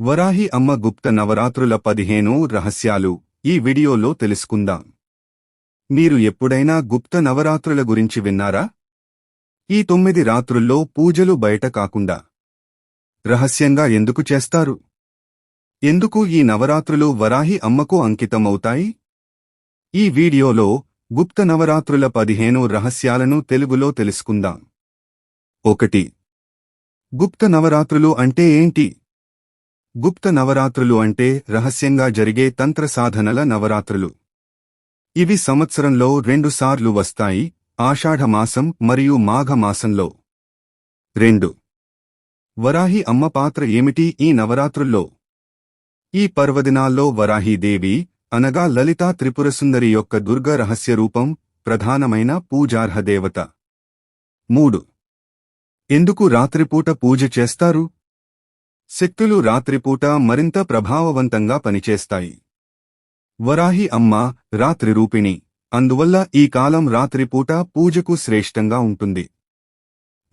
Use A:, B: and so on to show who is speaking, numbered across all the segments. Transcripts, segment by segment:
A: వరాహి అమ్మ గుప్త నవరాత్రుల పదిహేను రహస్యాలు. ఈ వీడియోలో తెలుసుకుందాం. మీరు ఎప్పుడైనా గుప్త నవరాత్రుల గురించి విన్నారా? ఈ తొమ్మిది రాత్రుల్లో పూజలు బయట కాకుండా రహస్యంగా ఎందుకు చేస్తారు? ఎందుకు ఈ నవరాత్రులు వరాహి అమ్మకు అంకితమవుతాయి? ఈ వీడియోలో గుప్త నవరాత్రుల పదిహేను రహస్యాలను తెలుగులో తెలుసుకుందాం. ఒకటి. గుప్త నవరాత్రులు అంటే ఏంటి? గుప్త నవరాత్రులు అంటే రహస్యంగా జరిగే తంత్ర సాధనల నవరాత్రులు. ఇవి సంవత్సరంలో రెండుసార్లు వస్తాయి ఆషాఢమాసం మరియు మాఘమాసంలో రెండు. వరాహి అమ్మ పాత్ర ఏమిటి ఈ నవరాత్రుల్లో? ఈ పర్వదినాల్లో వరాహీదేవి అనగా లలితా త్రిపురసుందరి యొక్క దుర్గ రహస్య రూపం ప్రధానమైన పూజార్హ దేవత మూడు. ఎందుకు రాత్రిపూట పూజ చేస్తారు? శక్తులు రాత్రిపూట మరింత ప్రభావవంతంగా పనిచేస్తాయి. వరాహి అమ్మ రాత్రి రూపిణి అందువల్ల ఈ కాలం రాత్రిపూట పూజకు శ్రేష్టంగా ఉంటుంది.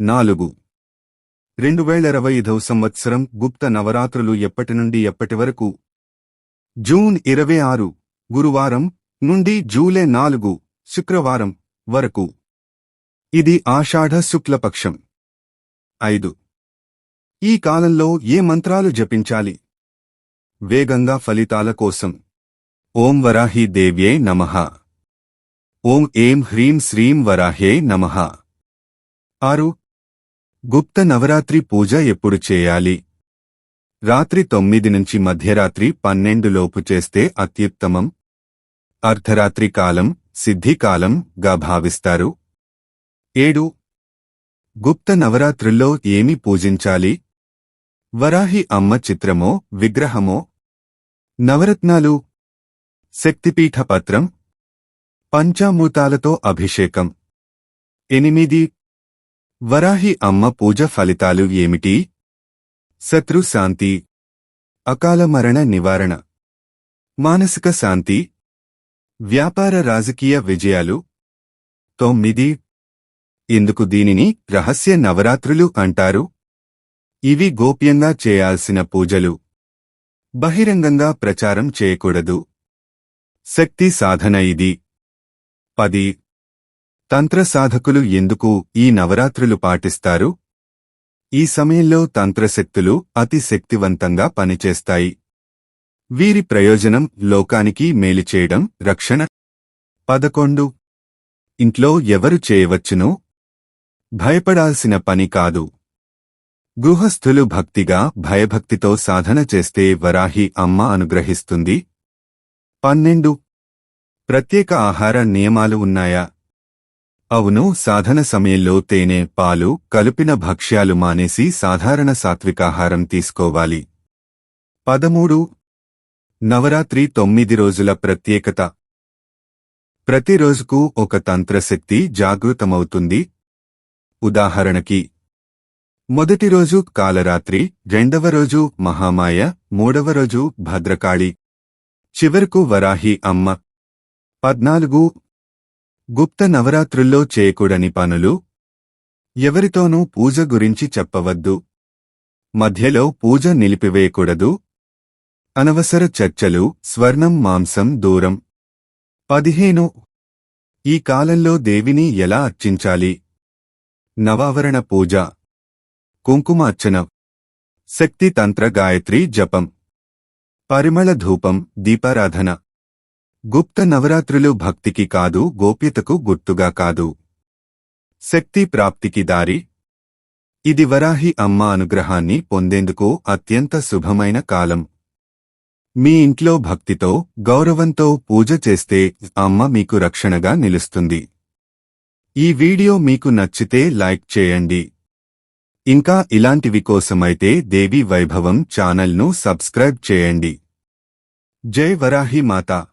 A: నాలుగు. రెండు వేల ఇరవై ఐదవ సంవత్సరం గుప్త నవరాత్రులు ఎప్పటి నుండి ఎప్పటి వరకు? జూన్ ఇరవై ఆరు గురువారం నుండి జూలై నాలుగు శుక్రవారం వరకు. ఇది ఆషాఢ శుక్లపక్షం. ఐదు. ఈ కాలంలో ఏ మంత్రాలు జపించాలి? వేగంగా ఫలితాల కోసం. ఓం వరాహి దేవ్యే నమః. ఓం ఏం హ్రీం శ్రీం వరాహ్యే నమః. ఆరు. గుప్త నవరాత్రి పూజ ఎప్పుడు చేయాలి? రాత్రి తొమ్మిది నుంచి మధ్యరాత్రి పన్నెండులోపు చేస్తే అత్యుత్తమం. అర్ధరాత్రి కాలం సిద్ధికాలం గా భావిస్తారు. ఏడు. గుప్త నవరాత్రుల్లో ఏమి పూజించాలి? వరాహి అమ్మ చిత్రమో విగ్రహమో. నవరత్నాలు. శక్తిపీఠ పత్రం పంచామృతాలతో అభిషేకం. ఎనిమిది. వరాహి అమ్మ పూజ ఫలితాలు ఏమిటి? శత్రు శాంతి. అకాల మరణ నివారణ. మానసిక శాంతి. వ్యాపార రాజకీయ విజయాలు. తొమ్మిది. ఇందుకు దీనిని రహస్య నవరాత్రులు అంటారు? ఇవి గోప్యంగా చేయాల్సిన పూజలు. బహిరంగంగా ప్రచారం చేయకూడదు. శక్తి సాధన ఇది. పది. తంత్ర సాధకులు ఎందుకు ఈ నవరాత్రులు పాటిస్తారు? ఈ సమయంలో తంత్రశక్తులు అతి శక్తివంతంగా పనిచేస్తాయి. వీరి ప్రయోజనం లోకానికి మేలు చేయడం రక్షణ. పదకొండు. ఇంట్లో ఎవరు చేయవచ్చును? భయపడాల్సిన పని కాదు. గృహస్థులు భక్తిగా భయభక్తితో సాధన చేస్తే వరాహి అమ్మ అనుగ్రహిస్తుంది. పన్నెండు. ప్రత్యేక ఆహార నియమాలు ఉన్నాయా? అవును సాధన సమయంలో తేనె పాలు కలిపిన భక్ష్యాలు మానేసి సాధారణ సాత్వికాహారం తీసుకోవాలి. పదమూడు. నవరాత్రి తొమ్మిది రోజుల ప్రత్యేకత. ప్రతిరోజుకు ఒక తంత్రశక్తి జాగృతమవుతుంది. ఉదాహరణకి మొదటి రోజు కాలరాత్రి రెండవ రోజు మహామాయ మూడవ రోజు భద్రకాళి. చివరకు వరాహి అమ్మ. పద్నాలుగు. గుప్త నవరాత్రుల్లో చేయకూడని పనులు. ఎవరితోనూ పూజ గురించి చెప్పవద్దు. మధ్యలో పూజ నిలిపివేయకూడదు. అనవసర చర్చలు స్వర్ణం మాంసం దూరం. పదిహేను. ఈ కాలంలో దేవిని ఎలా అర్చించాలి? నవావరణ పూజ. కుంకుమ అర్చన. శక్తి తంత్ర గాయత్రి జపం. పరిమళ ధూపం దీపారాధన. గుప్త నవరాత్రులు భక్తికి కాదు గోప్యతకు గుర్తుగా కాదు. శక్తి ప్రాప్తికి దారి. ఇది వరాహి అమ్మ అనుగ్రహాన్ని పొందేందుకు అత్యంత శుభమైన కాలం. మీ ఇంట్లో భక్తితో గౌరవంతో పూజ చేస్తే అమ్మ మీకు రక్షణగా నిలుస్తుంది. ఈ వీడియో మీకు నచ్చితే లైక్ చేయండి. ఇంకా ఇలాంటివి కోసమైతే దేవి వైభవం ఛానల్ను సబ్స్క్రైబ్ చేయండి. జై వరాహి మాతా.